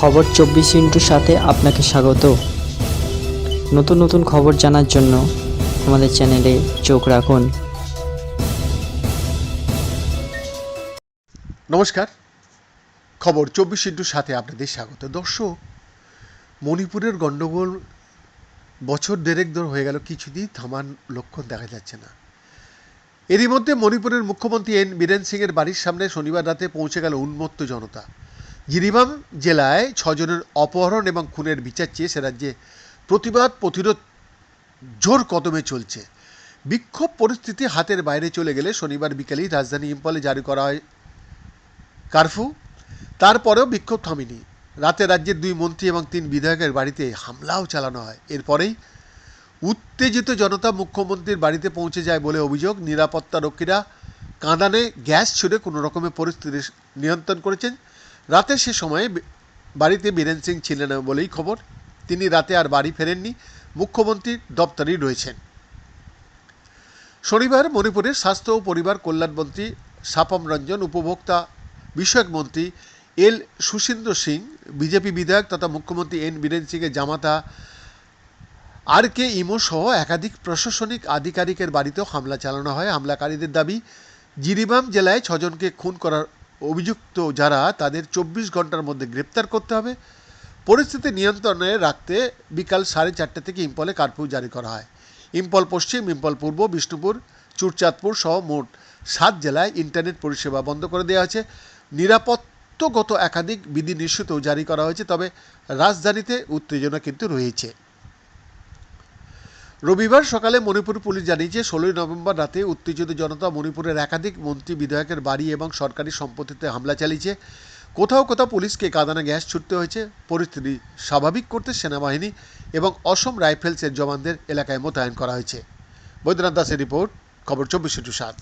খবর চব্বিশ ইন্টুর সাথে আপনাকে স্বাগত। নতুন নতুন খবর জানার জন্য আমাদের চ্যানেলে চোখ রাখুন। নমস্কার। খবর চব্বিশ ইন্টুর সাথে আপনাদের স্বাগত। দর্শক, মণিপুরের গণ্ডগোল বছর দেড়েক ধর হয়ে গেল, কিছুদিন থামান লক্ষণ দেখা যাচ্ছে না। এরই মধ্যে মণিপুরের মুখ্যমন্ত্রী এন বীরেন সিংয়ের বাড়ির সামনে শনিবার রাতে পৌঁছে গেল উন্মত্ত জনতা। জিরিবাম জেলায় ছজনের অপহরণ এবং খুনের বিচার চেয়ে সে রাজ্যে প্রতিবাদ প্রতিরোধ জোর কদমে চলছে। বিক্ষোভ পরিস্থিতি হাতের বাইরে চলে গেলে শনিবার বিকেলেই রাজধানী ইম্পলে জারি করা হয় কারফিউ তারপরেও বিক্ষোভ থামেনি। রাতে রাজ্যের দুই মন্ত্রী এবং তিন বিধায়কের বাড়িতে হামলাও চালানো হয়। এরপরেই উত্তেজিত জনতা মুখ্যমন্ত্রীর বাড়িতে পৌঁছে যায় বলে অভিযোগ। নিরাপত্তা রক্ষীরা কাঁদানে গ্যাস ছুড়ে কোনো রকমের পরিস্থিতি নিয়ন্ত্রণ করেছেন। রাতে সে সময়ে বাড়িতে বীরেন সিং ছিলেন বলেই খবর। তিনি রাতে আর বাড়ি ফেরেননি। মুখ্যমন্ত্রীর দপ্তরেই রয়েছেন। শনিবার মণিপুরের স্বাস্থ্য ও পরিবার কল্যাণমন্ত্রী সাপম রঞ্জন, উপভোক্তা বিষয়ক মন্ত্রী এল সুশীন্দ্র সিং, বিজেপি বিধায়ক তথা মুখ্যমন্ত্রী এন বীরেন সিংয়ের জামাতা আর কে ইমো সহ একাধিক প্রশাসনিক আধিকারিকের বাড়িতেও হামলা চালানো হয়। হামলাকারীদের দাবি, জিরিবাম জেলায় ছজনকে খুন করার অভিযুক্ত যারা, তাদের চব্বিশ ঘণ্টার মধ্যে গ্রেপ্তার করতে হবে। পরিস্থিতি নিয়ন্ত্রণে রাখতে বিকাল সাড়ে চারটে থেকে ইম্পলে কারফিউ জারি করা হয়। ইম্পল পশ্চিম, ইম্পল পূর্ব, বিষ্ণুপুর, চুরচাঁদপুর সহ মোট সাত জেলায় ইন্টারনেট পরিষেবা বন্ধ করে দেওয়া হয়েছে। নিরাপত্তাগত একাধিক বিধিনিষেধও জারি করা হয়েছে, তবে রাজধানীতে উত্তেজনা কিন্তু রয়েছে। রবিবার সকালে মণিপুর পুলিশ জানিয়েছে, ষোলোই নভেম্বর রাতে উত্তেজিত জনতা মণিপুরের একাধিক মন্ত্রী, বিধায়কের বাড়ি এবং সরকারি সম্পত্তিতে হামলা চালিয়েছে। কোথাও কোথাও পুলিশকে কাদানা গ্যাস ছুটতে হয়েছে। পরিস্থিতি স্বাভাবিক করতে সেনাবাহিনী এবং অসম রাইফেলসের জওয়ানদের এলাকায় মোতায়েন করা হয়েছে। বৈদ্যনাথ দাসের রিপোর্ট, খবর চব্বিশে টু সাত।